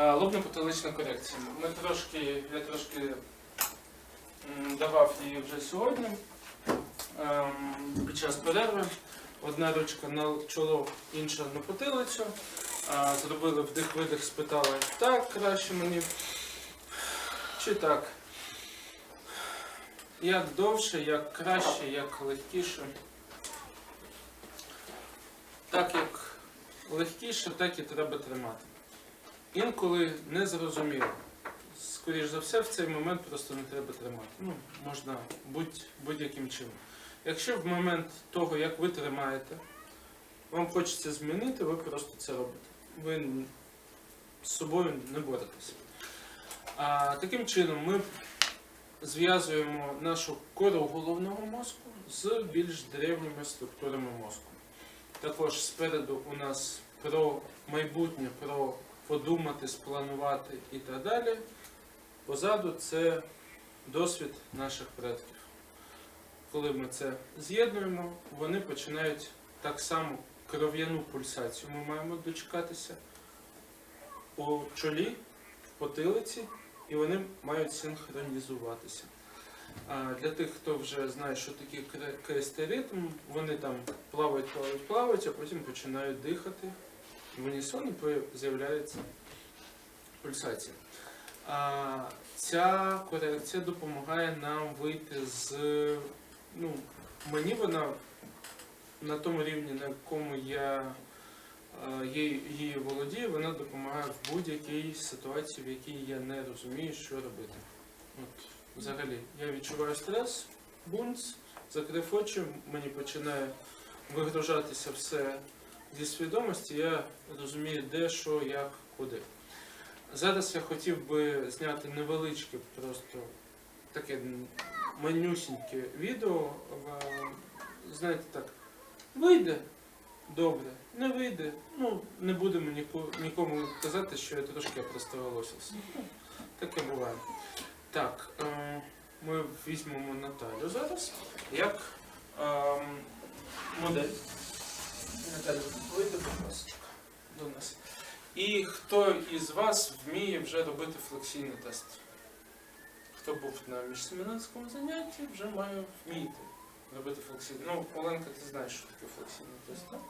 А, Лобно-потилична корекція. Ми трошки, я трошки давав її вже сьогодні ем, під час перерви. Одна ручка на чоло, інша на потилицю. А, Зробили вдих-видих, спитали, так краще мені чи так. Як довше, як краще, як легкіше. Так як легкіше, так і треба тримати. Інколи не зрозуміло. Скоріш за все, в цей момент просто не треба тримати. Ну, можна будь, будь-яким чином. Якщо в момент того, як ви тримаєте, вам хочеться змінити, ви просто це робите. Ви з собою не боретеся. А, таким чином ми зв'язуємо нашу кору головного мозку з більш древніми структурами мозку. Також спереду у нас про майбутнє, про подумати, спланувати і так далі. Позаду це досвід наших предків. Коли ми це з'єднуємо, вони починають так само кров'яну пульсацію. Ми маємо дочекатися у чолі, в потилиці, і вони мають синхронізуватися. А для тих, хто вже знає, що кре- крестий ритм, вони там плавають, плавають, плавають, а потім починають дихати. В унісон і з'являється пульсація. А, ця корекція допомагає нам вийти з. Ну, мені вона на тому рівні, на якому я її, її володію, вона допомагає в будь-якій ситуації, в якій я не розумію, що робити. От, взагалі, я відчуваю стрес, бунц, закрив очі, мені починає вигружатися все зі свідомості, я розумію, де, що, як, куди. Зараз я хотів би зняти невеличке, просто таке манюсіньке відео. Знаєте так, вийде добре, не вийде. Ну, не будемо нікому казати, що я трошки простоволосився. Ну, Таке буває. Так, е, ми візьмемо Наталю зараз як ем, модель. Наталя, вийде, будь ласка, до нас. І хто із вас вміє вже робити флексійний тест? Хто був на міжсемінарському занятті, вже має вміти робити флексійний. Ну, Оленка, ти знаєш, що таке флексійний тест, так?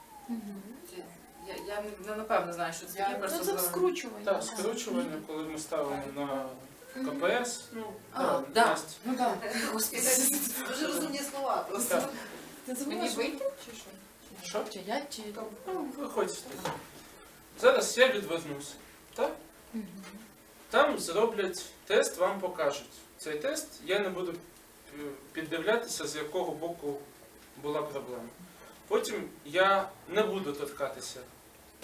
Я, я не напевно знаю, що це таке. Ну, Просто це за- скручування. Так, скручування, коли ми ставимо на КПС, ну, А, да, да. Ну так, господи. Дуже розумні слова просто. Мені вийти чи що? Що? Чи я, чи... Ну, виходь. Зараз я відвернуся. Так? Там зроблять тест, вам покажуть. Цей тест я не буду е, піддивлятися, з якого боку була проблема. Потім я не буду торкатися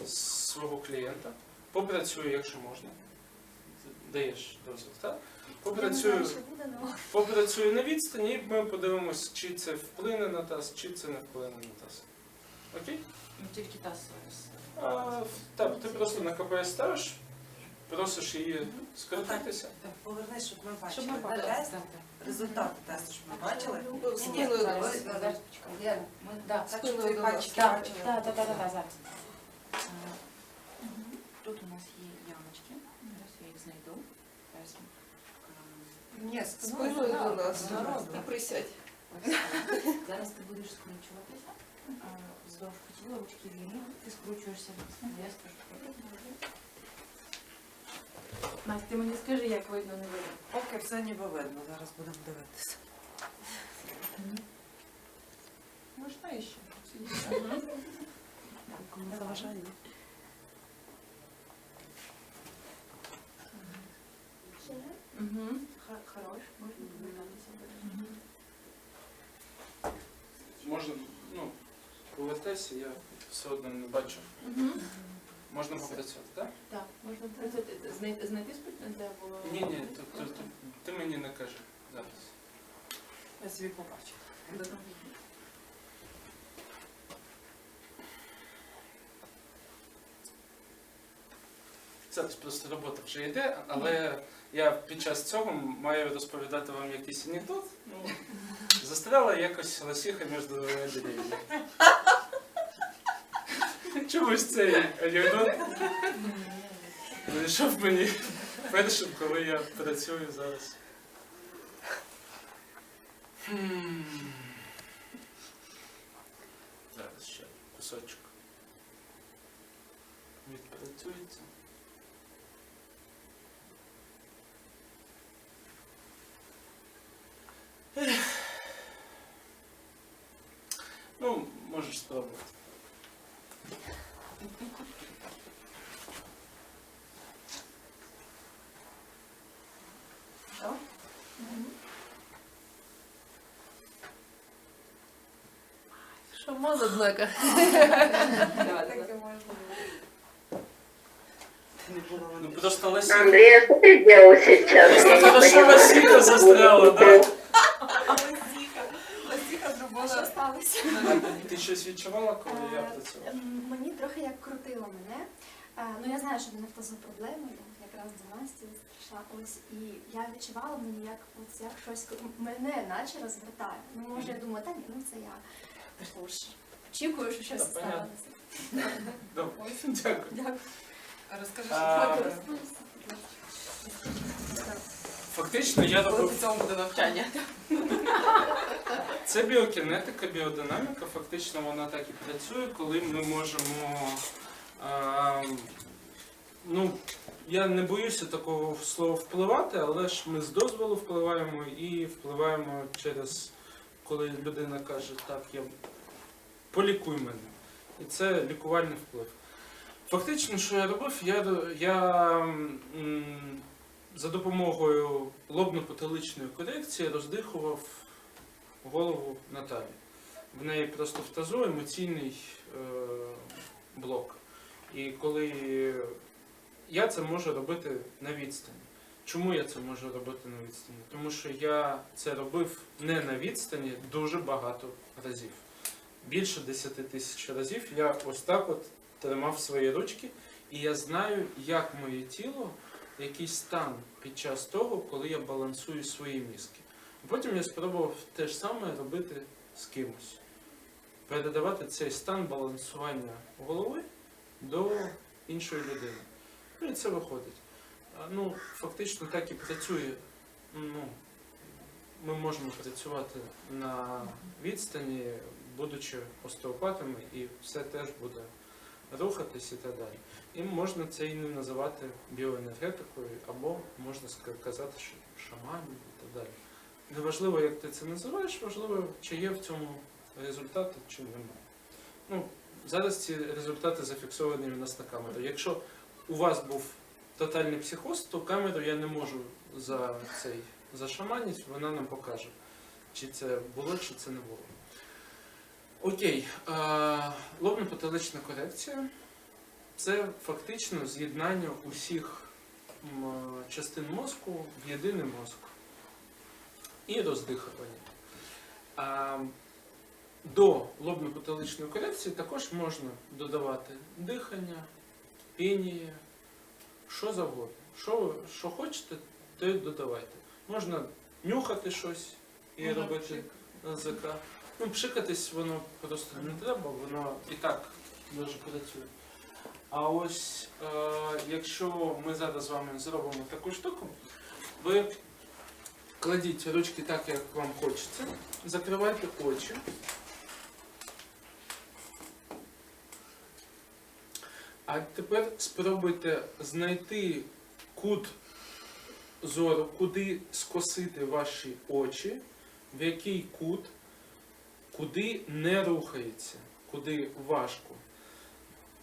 з свого клієнта. Попрацюю, якщо можна. Даєш дозвіл, так? Попрацюю, попрацюю на відстані, і ми подивимось, чи це вплине на таз, чи це не вплине на таз. Окей? Ну, Тільки та зараз. А, так, ти просто на КПС ставиш, просиш її скоротитися. Так, Повернись, щоб ми Щоб бачили. ми бачили. Тест, результати тесту, щоб ми бачили. Спиною до Зараз, вас. зараз, почекай. Де? Ми, да. Так, Спиною щоб твої до вас. пальчики Так, бачили. так, так, так, так, зараз. А, Тут у нас є ямочки. Зараз я їх знайду. Зараз ми, Ні, Спиною до нас. Народу. І присядь. ось так. Зараз ти будеш скручуватися. Вздовж ручки вільні. Ти скручуєшся. Я скажу. Настя, ти мені скажи, як видно, не видно. Поки все ніби видно, зараз будемо дивитися. Можна іще? Не заважає. Угу. Хорош, можна повертатися. Можна, ну, повертайся, я все одно не бачу. Угу. Можна попрацювати, так? Так, можна працювати. Знайти, знайти спільно, де було. Ні, ні, ти, ти, ти, ти мені не кажи зараз. Я собі побачила. Зараз просто робота вже йде, але я під час цього маю розповідати вам якийсь анекдот. Ну, застряла якось лосіха між двома дерев'ями. Чомусь цей анекдот Прийшов мені першим, коли я працюю зараз. Хм. Зараз ще кусочок. Відпрацюється. Ех. Ну, можеш спробувати. Не було Ну води. просто Леся. Андрей, а что ты делал сейчас? Просто Я не. Василия застряла, да? Ти щось відчувала, коли я працював? Ем, Мені трохи як крутило мене. Е, Ну я знаю, що в них то за проблеми, якраз до Насті і я відчувала мені, як от як щось мене наче розвертає. Ну може я думаю, та ні, ну це я прийшло ж. Очікую, що щось станеться. Добре, дякую. Дякую. Розкажи, що. Фактично я робив по цьому буде навчання. Це біокінетика, біодинаміка. Фактично вона так і працює, коли ми можемо. А, ну, я не боюся такого слова впливати, але ж ми з дозволу впливаємо і впливаємо через коли людина каже, так, я полікуй мене. І це лікувальний вплив. Фактично, що я робив, я, я м, за допомогою лобно-потиличної корекції роздихував голову Наталі. В неї просто в тазу емоційний е, блок. І коли я це можу робити на відстані. Чому я це можу робити на відстані? Тому що я це робив не на відстані дуже багато разів. Більше 10 тисяч разів я ось так от тримав свої ручки, і я знаю, як моє тіло, який стан під час того, коли я балансую свої мізки. Потім я спробував те ж саме робити з кимось. Передавати цей стан балансування голови до іншої людини. Ну і це виходить. Ну, фактично так і працює. Ну, ми можемо працювати на відстані, будучи остеопатами, і все теж буде рухатись і так далі. І можна це і не називати біоенергетикою, або можна ска- казати, що шаманом і так далі. Неважливо, як ти це називаєш, важливо, чи є в цьому результати, чи немає. Ну, зараз ці результати зафіксовані у нас на камеру. Якщо у вас був тотальний психоз, то камеру я не можу за цей зашаманити, вона нам покаже, чи це було, чи це не було. Окей, лобно-потилична корекція це фактично з'єднання усіх частин мозку в єдиний мозок і роздихування. До лобно-потиличної корекції також можна додавати дихання, пінія, що завгодно. Що, що хочете, то додавайте. Можна нюхати щось і Можна робити язика. Ну, пшикатись воно просто не треба, воно і так дуже працює. А ось е, якщо ми зараз з вами зробимо таку штуку, ви кладіть ручки так, як вам хочеться, закривайте очі. А тепер спробуйте знайти кут зору, куди скосити ваші очі, в який кут, куди не рухається, куди важко.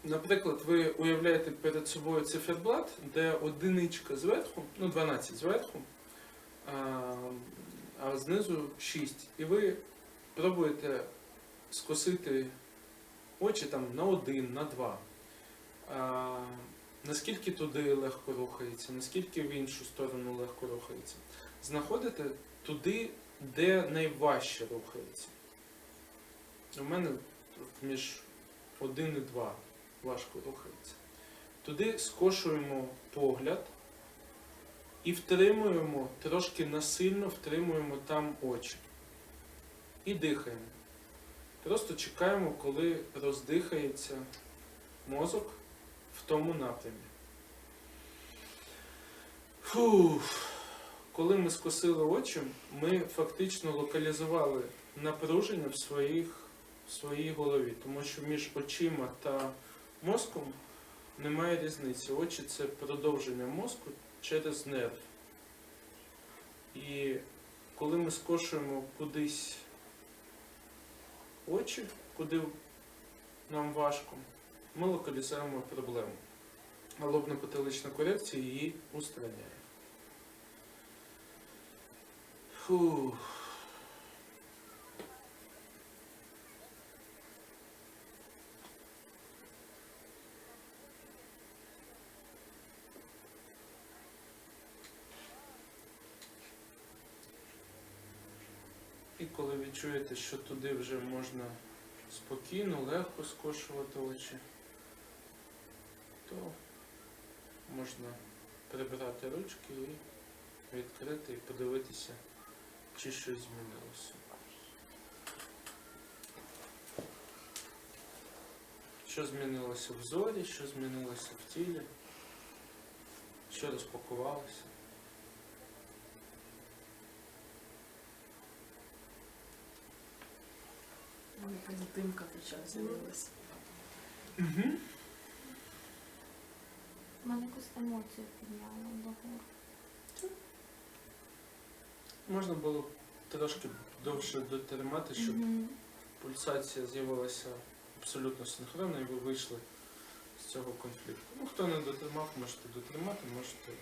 Наприклад, ви уявляєте перед собою циферблат, де одиничка зверху, ну 12 зверху, а знизу 6. І ви пробуєте скосити очі там на 1, на 2 наскільки туди легко рухається, наскільки в іншу сторону легко рухається. Знаходите туди, де найважче рухається. У мене між 1 і 2 важко рухається. Туди скошуємо погляд і втримуємо, трошки насильно втримуємо там очі. І дихаємо. Просто чекаємо, коли роздихається мозок тому напрямі. Фух. Коли ми скосили очі, ми фактично локалізували напруження в, своїх, в своїй голові, тому що між очима та мозком немає різниці. Очі це продовження мозку через нерв. І коли ми скошуємо кудись очі, куди нам важко, ми локалізуємо проблему. А лобно-потилична корекція її устраняє. Фух. І коли відчуєте, що туди вже можна спокійно, легко скошувати очі, то можна прибрати ручки і відкрити і подивитися, чи щось змінилося. Що змінилося в зорі, що змінилося в тілі, що розпакувалося. Якась димка почала з'явилася. Угу. У мене якусь емоцію підняло догору. Можна було трошки довше дотримати, щоб Мгм. пульсація з'явилася абсолютно синхронно і ви вийшли з цього конфлікту. Ну, хто не дотримав, можете дотримати, можете.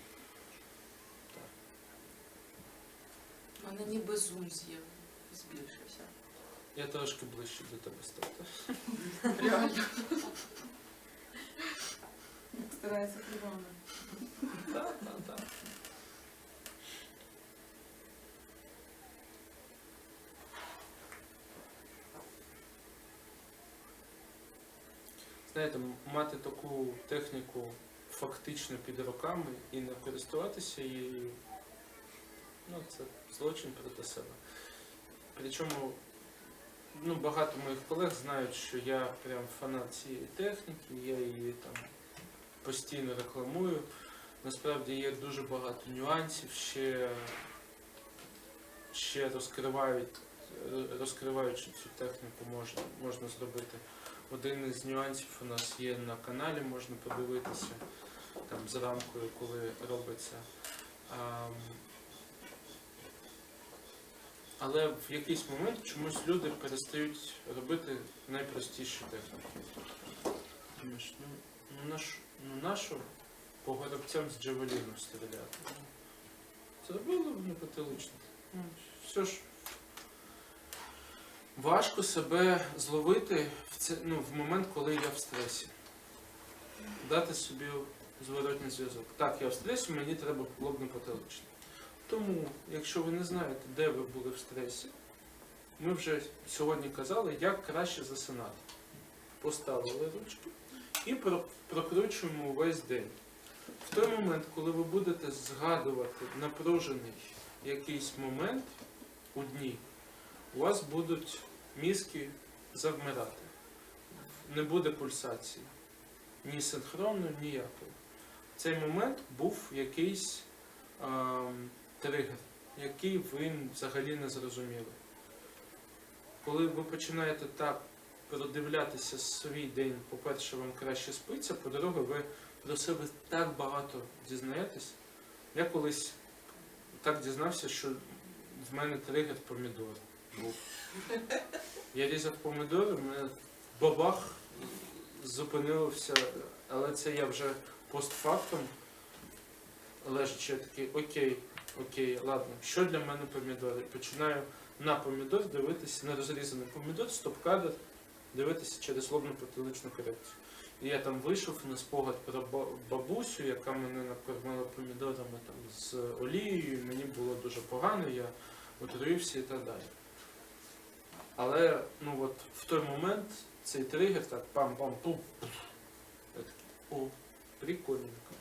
У мене ніби зум з'яв збільшився. Я трошки ближче до тебе став. Реально. Старається придумати. Так, так, так. Знаєте, мати таку техніку фактично під руками і не користуватися її, ну, це злочин проти себе. Причому ну, багато моїх колег знають, що я прям фанат цієї техніки, я її там постійно рекламую. Насправді є дуже багато нюансів, ще, ще розкривають, розкриваючи цю техніку, можна, можна зробити. Один із нюансів у нас є на каналі, можна подивитися там з рамкою, коли робиться. Ам, Але в якийсь момент чомусь люди перестають робити найпростіші техніки. Думаєш, ну, ну, наш, ну нащо по горобцям з джавеліну стріляти? Зробили вони потилично. Ну, все ж важко себе зловити в, це, ну, в момент, коли я в стресі. Дати собі зворотній зв'язок. Так, я в стресі, мені треба лобно потилично. Тому, якщо ви не знаєте, де ви були в стресі, ми вже сьогодні казали, як краще засинати. Поставили ручки і прокручуємо увесь день. В той момент, коли ви будете згадувати напружений якийсь момент у дні, у вас будуть мізки завмирати. Не буде пульсації. Ні синхронної, ніякої. Цей момент був якийсь ем, тригер, який ви взагалі не зрозуміли. Коли ви починаєте так продивлятися свій день, по-перше, вам краще спиться, по-друге, ви про себе так багато дізнаєтесь. Я колись так дізнався, що в мене тригер помідор був. Я різав помідори, мене бабах зупинився, але це я вже постфактум лежачи, я такий, окей, окей, ладно, що для мене помідори? Починаю на помідор дивитися, на розрізаний помідор, стоп-кадр, дивитися через лобну потиличну корекцію. І я там вийшов на спогад про бабусю, яка мене накормила помідорами там, з олією, мені було дуже погано, я отруївся і так далі. Але ну от в той момент цей тригер так пам-пам-пум. О, прикольненько.